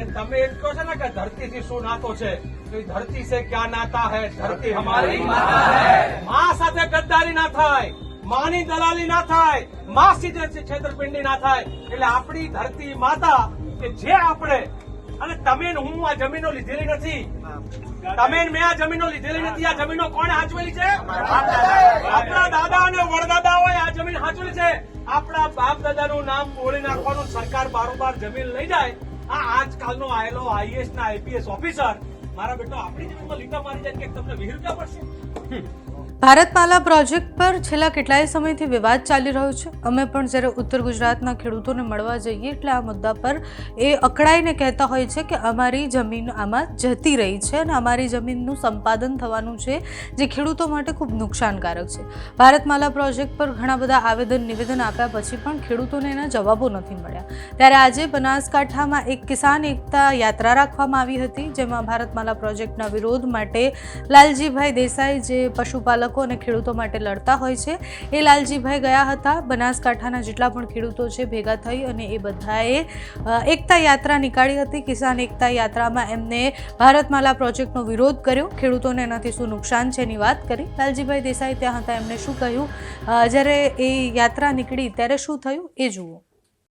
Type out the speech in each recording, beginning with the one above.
કે તમે એમ કહો છો ને કે ધરતીથી શું નાતો છે, તો એ ધરતી સે ક્યાં નાતા હે? ધરતી હે. માં સાથે ગદ્દારી ના થાય, માની દલાલી ના થાય, મા સીધે છેતરપિંડી ના થાય. એટલે આપણી ધરતી માતા કે જે આપણે, અને તમે હું આ જમીનો લીધેલી નથી. તમે મેં આ જમીનો લીધેલી નથી, આ જમીનો કોણે હાચવેલી છે? આપણા દાદા અને વડદાદાઓએ આ જમીન હાચવેલી છે. આપણા બાપ દાદાનું નામ બોલી નાખવાનું સરકાર બારોબાર જમીન લઈ જાય આ આજકાલનો આયેલો આઈએસ ના આઈપીએસ ઓફિસર મારા બેટો, આપણી જમીનમાં લીટા મારી જાય કે તમને વીસ રૂપિયા પડશે ભારતમાલા પ્રોજેક્ટ પર છેલ્લા કેટલાય સમયથી વિવાદ ચાલી રહ્યો છે. અમે પણ જ્યારે ઉત્તર ગુજરાતના ખેડૂતોને મળવા જઈએ એટલે આ મુદ્દા પર એ અકળાઈને કહેતા હોય છે કે અમારી જમીન આમાં જતી રહી છે અને અમારી જમીનનું સંપાદન થવાનું છે, જે ખેડૂતો માટે ખૂબ નુકસાનકારક છે. ભારતમાલા પ્રોજેક્ટ પર ઘણા બધા આવેદન નિવેદન આપ્યા પછી પણ ખેડૂતોને એના જવાબો નથી મળ્યા. ત્યારે આજે બનાસકાંઠામાં એક કિસાન એકતા યાત્રા રાખવામાં આવી હતી, જેમાં ભારતમાલા પ્રોજેક્ટના વિરોધ માટે લાલજીભાઈ દેસાઈ, જે પશુપાલકો અને ખેડૂતો માટે લડતા હોય છે. એ લાલજીભાઈ ગયા હતા. બનાસકાંઠાના જેટલા પણ ખેડૂતો છે, ભેગા થઈ અને એ બધાએ એકતા યાત્રા નીકાળી હતી. કિસાન એકતા યાત્રામાં એમને ભારતમાલા પ્રોજેક્ટનો વિરોધ કર્યો. ખેડૂતોને એનાથી શું નુકસાન છે એની વાત કરી. લાલજીભાઈ દેસાઈ ત્યાં હતા, એમણે શું કહ્યું? જ્યારે એ યાત્રા નીકળી, ત્યારે શું થયું? એ જુઓ.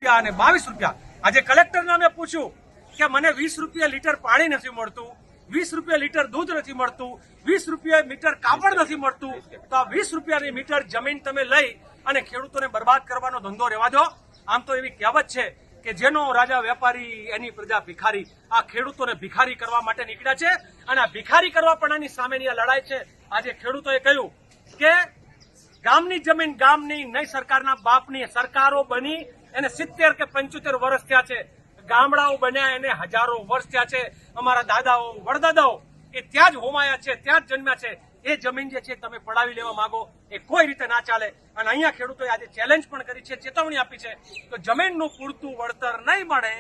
અને બાવીસ રૂપિયા. આજે કલેક્ટરના મેં પૂછ્યું કે મને વીસ રૂપિયા લીટર પાણી નથી મળતું. વીસ રૂપિયા લીટર દૂધ નથી મળતું, વીસ રૂપિયા મીટર કાપડ નથી મળતું, તો આ વીસ રૂપિયાની મીટર જમીન તમે લઈ અને ખેડૂતોને બરબાદ કરવાનો ધંધો રહેવા દો. આમ તો એવી કહેવત છે કે જેનો રાજા વેપારી એની પ્રજા ભિખારી, આ ખેડૂતોને ભિખારી કરવા માટે નીકળ્યા છે અને આ ભિખારી કરવા પણ સામેની આ લડાઈ છે. આજે ખેડૂતોએ કહ્યું કે ગામની જમીન ગામની, નહીં સરકારના બાપની, સરકારો બની, એને સિત્તેર કે પંચોતેર વર્ષ થયા છે. ગામડાઓ બન્યા એને હજારો વર્ષ થયા છે. અમારા દાદાઓ, વડદાદાઓ એ ત્યાં જ હોમાયા છે, ત્યાં જ જન્મ્યા છે. એ જમીન જે છે તમે પડાવી લેવા માંગો એ કોઈ રીતે ના ચાલે. અને અહીંયા ખેડૂતોએ આજે ચેલેન્જ પણ કરી છે, ચેતવણી આપી છે તો જમીનનું પૂરતું વળતર નહીં મળે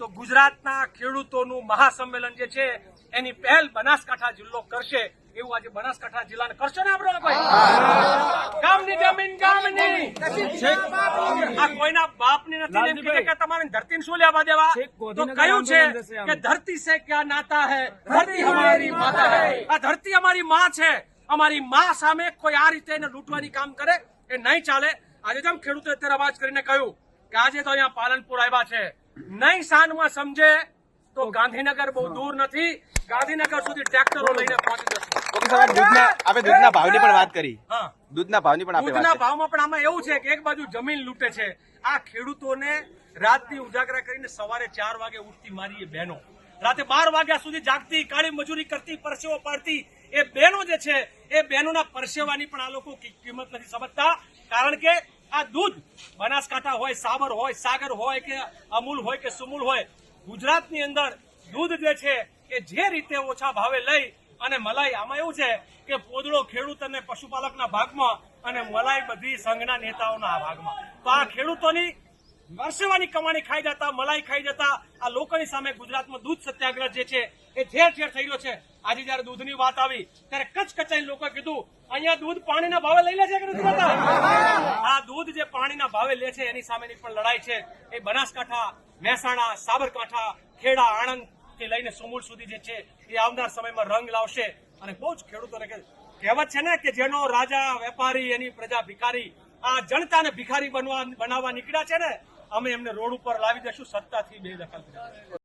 તો ગુજરાતના ખેડૂતોનું મહાસંમેલન જે છે એની પહેલ બનાસકાંઠા જિલ્લો કરશે. એવું આજે બનાસકાંઠા જિલ્લાને કરશો ને આપણે આ કોઈના ને કે તમારે ધરતીને શું લેવા દેવા? તો કયું છે કે ધરતી સે ક્યાં નાતા હે? ધરતી હમારી માતા હે. આ ધરતી અમારી માં છે. અમારી માં સામે કોઈ આ રીતે એને લૂંટવાની કામ કરે એ નહીં ચાલે. આજે જેમ ખેડૂતો અત્યારે અવાજ કરીને કહ્યું કે આજે તો અહીંયા પાલનપુર આવ્યા છે. નહીં સાનમાં સમજે તો ગાંધીનગર બહુ દૂર નથી. ગાંધીનગર સુધી ટ્રેક્ટરો લઈને પહોંચી જશે. આપણે દૂધના ભાવની પણ વાત કરી. હા. દૂધના ભાવની પણ દૂધના ભાવમાં પણ આમાં એવું છે કે એક બાજુ જમીન લૂંટે છે. આ ખેડૂતોને રાતની ઉજાગરા કરીને સવારે ચાર વાગે ઉઠતી મારી એ બહેનો. રાતે બાર વાગ્યા સુધી જાગતી કાળી મજૂરી કરતી પરસેવો પાડતી એ બહેનો જે છે એ બહેનોના પરસેવાની પણ આ લોકો કિંમત નથી સમજતા. કારણ કે આ દૂધ બનાસકાંઠા હોય સાબર હોય સાગર હોય કે અમૂલ હોય કે સુમૂલ હોય ગુજરાતની અંદર દૂધ જે છે એ જે રીતે ઓછા ભાવે લઈ અને મલાઈ, આમાં એવું છે કે પોદળો ખેડૂત અને પશુપાલકના ભાગમાં અને મલાઈ બધી સંઘના નેતાઓના ભાગમાં. તો આ ખેડૂતોની વર્ષેવાની કમાણી ખાઈ જતા, મલાઈ ખાઈ જતા, આ લોકોની સામે ગુજરાતમાં દૂધ સત્યાગ્રહ જે છે એ ઠેર ઠેર થઈ રહ્યો છે. આજે જયારે દૂધની વાત આવી, ત્યારે કચ્છ કચાઈ લોકો કીધું, અહીંયા દૂધ પાણીના ભાવે લઈ લે છે આ દૂધ જે પાણીના ભાવે લે છે, એની સામેની પણ લડાઈ છે. એ બનાસકાંઠા, મહેસાણા, સાબરકાંઠા, ખેડા, આણંદ થી લઈને સુમૂલ સુધી જે છે એ આવનાર સમયમાં રંગ લાવશે. અને બહુ જ ખેડૂતોને કહેવત છે ને કે જેનો રાજા, વેપારી, એની પ્રજા ભિખારી, આ જનતાને ભિખારી બનવા, બનાવવા નીકળ્યા છે ને, અમે એમને રોડ ઉપર લાવી દઈશું, સત્તાથી બે દખલ કરી